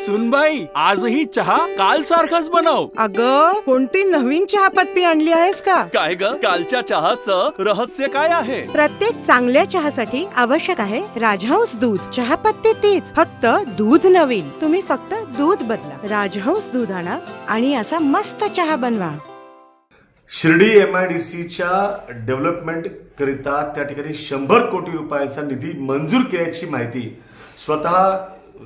सुनबाई आजही चहा काल सारखाच बनव. अग कोणती नवीन चहापत्ती आणली आहेस का? काय ग? कालच्या चहाचं रहस्य काय आहे? प्रत्येक चांगल्या चहासाठी आवश्यक आहे राजहंस दूध. चहापत्ती तीच फक्त दूध नवीन. तुम्ही फक्त दूध बदला. राजहंस दूध आणा आणि असा मस्त चहा बनवा. शिर्डी एम आय डी सीच्या डेव्हलपमेंट करिता त्या ठिकाणी शंभर कोटी रुपयांचा निधी मंजूर केल्याची माहिती स्वतः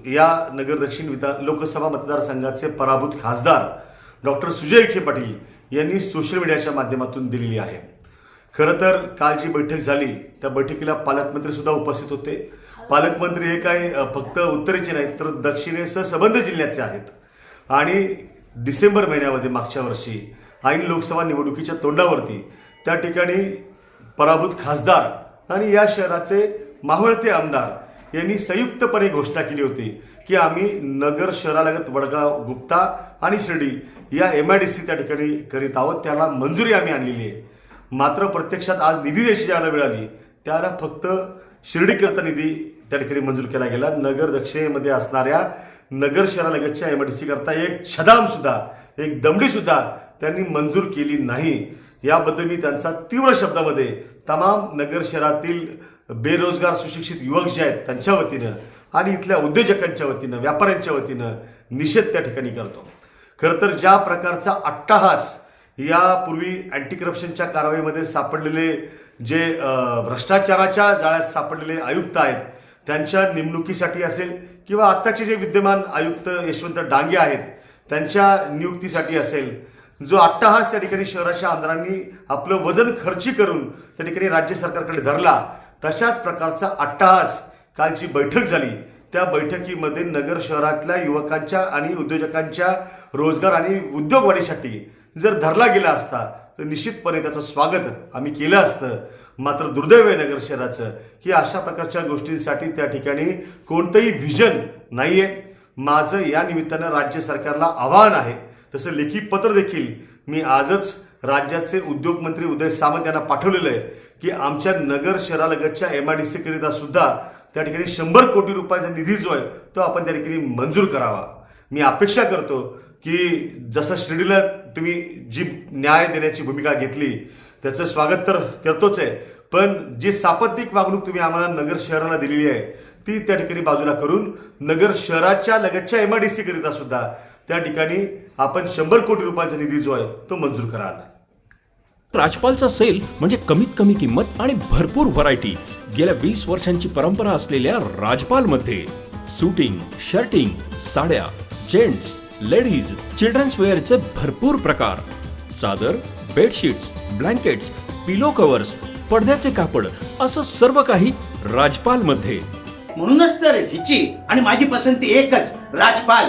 या नगर दक्षिण विधान लोकसभा मतदारसंघाचे पराभूत खासदार डॉक्टर सुजय विखे पाटील यांनी सोशल मीडियाच्या माध्यमातून दिलेली आहे. खरं तर काल जी बैठक झाली त्या बैठकीला पालकमंत्री सुद्धा उपस्थित होते. पालकमंत्री हे काय फक्त उत्तरेचे नाहीत तर दक्षिणेसह सबंध जिल्ह्याचे आहेत. आणि डिसेंबर महिन्यामध्ये मागच्या वर्षी ऐन लोकसभा निवडणुकीच्या तोंडावरती त्या ठिकाणी पराभूत खासदार आणि या शहराचे मावळते आमदार यांनी संयुक्तपणे घोषणा केली होती की आम्ही नगर शहरालगत वडगाव गुप्ता आणि शिर्डी या एम आय डी सी त्या ठिकाणी करीत आहोत. त्याला मंजुरी आम्ही आणलेली आहे. मात्र प्रत्यक्षात आज निधी देशी ज्याला मिळाली त्याला फक्त शिर्डीकरता निधी त्या ठिकाणी मंजूर केला गेला. नगर दक्षिणेमध्ये असणाऱ्या नगर शहरालगतच्या एम आय डी सी करता एक छदाम सुद्धा एक दमडी सुद्धा त्यांनी मंजूर केली नाही. याबद्दल मी त्यांचा तीव्र शब्दामध्ये तमाम नगर शहरातील बेरोजगार सुशिक्षित युवक जे आहेत त्यांच्या वतीनं आणि इथल्या उद्योजकांच्या वतीनं व्यापाऱ्यांच्या वतीनं निषेध त्या ठिकाणी करतो. खरं तर ज्या प्रकारचा अट्टाहास यापूर्वी अँटी करप्शनच्या कारवाईमध्ये सापडलेले जे भ्रष्टाचाराच्या जाळ्यात सापडलेले आयुक्त आहेत त्यांच्या नेमणुकीसाठी असेल किंवा आत्ताचे जे विद्यमान आयुक्त यशवंत डांगे आहेत त्यांच्या नियुक्तीसाठी असेल जो अट्टाहास त्या ठिकाणी शहराच्या आमदारांनी आपलं वजन खर्ची करून त्या ठिकाणी राज्य सरकारकडे धरला तशाच प्रकारचा अट्टाहास कालची बैठक झाली. त्या बैठकीमध्ये नगर शहरातल्या युवकांच्या आणि उद्योजकांच्या रोजगार आणि उद्योगवाढीसाठी जर धरला गेला असता तर निश्चितपणे त्याचं स्वागत आम्ही केलं असतं. मात्र दुर्दैव आहे नगर शहराचं की अशा प्रकारच्या गोष्टींसाठी त्या ठिकाणी कोणतंही व्हिजन नाही आहे माझं या निमित्तानं राज्य सरकारला आवाहन आहे तसं लेखी पत्र देखील मी आजच राज्याचे उद्योगमंत्री उदय सामंत यांना पाठवलेलं आहे की आमच्या नगर शहरालगतच्या एम आय डी सी करिता सुद्धा त्या ठिकाणी शंभर कोटी रुपयाचा निधी जो आहे तो आपण त्या ठिकाणी मंजूर करावा. मी अपेक्षा करतो की जसं शिर्डीला तुम्ही जी न्याय देण्याची भूमिका घेतली त्याचं स्वागत तर करतोच आहे पण जी सापत्तिक वागणूक तुम्ही आम्हाला नगर शहराला दिलेली आहे ती त्या ठिकाणी बाजूला करून नगर शहराच्या लगतच्या एम आय डी सी करिता सुद्धा त्या ठिकाणी आपण शंभर कोटी रुपयांचा निधी जो आहे तो मंजूर कराल. राजपालचा सेल म्हणजे कमीत कमी किंमत आणि भरपूर व्हरायटी गेल्या वीस वर्षांची परंपरा असलेल्या राजपाल मध्ये सुटिंग शर्टिंग साड्या जेंट्स लेडीज चिल्ड्रन्स वेअरचे भरपूर प्रकार. चादर बेडशीट्स ब्लँकेट्स पिलो कव्हर्स पडद्याचे कापड असं सर्व काही राजपाल मध्ये म्हणूनच तर हिची आणि माझी पसंती एकच राजपाल.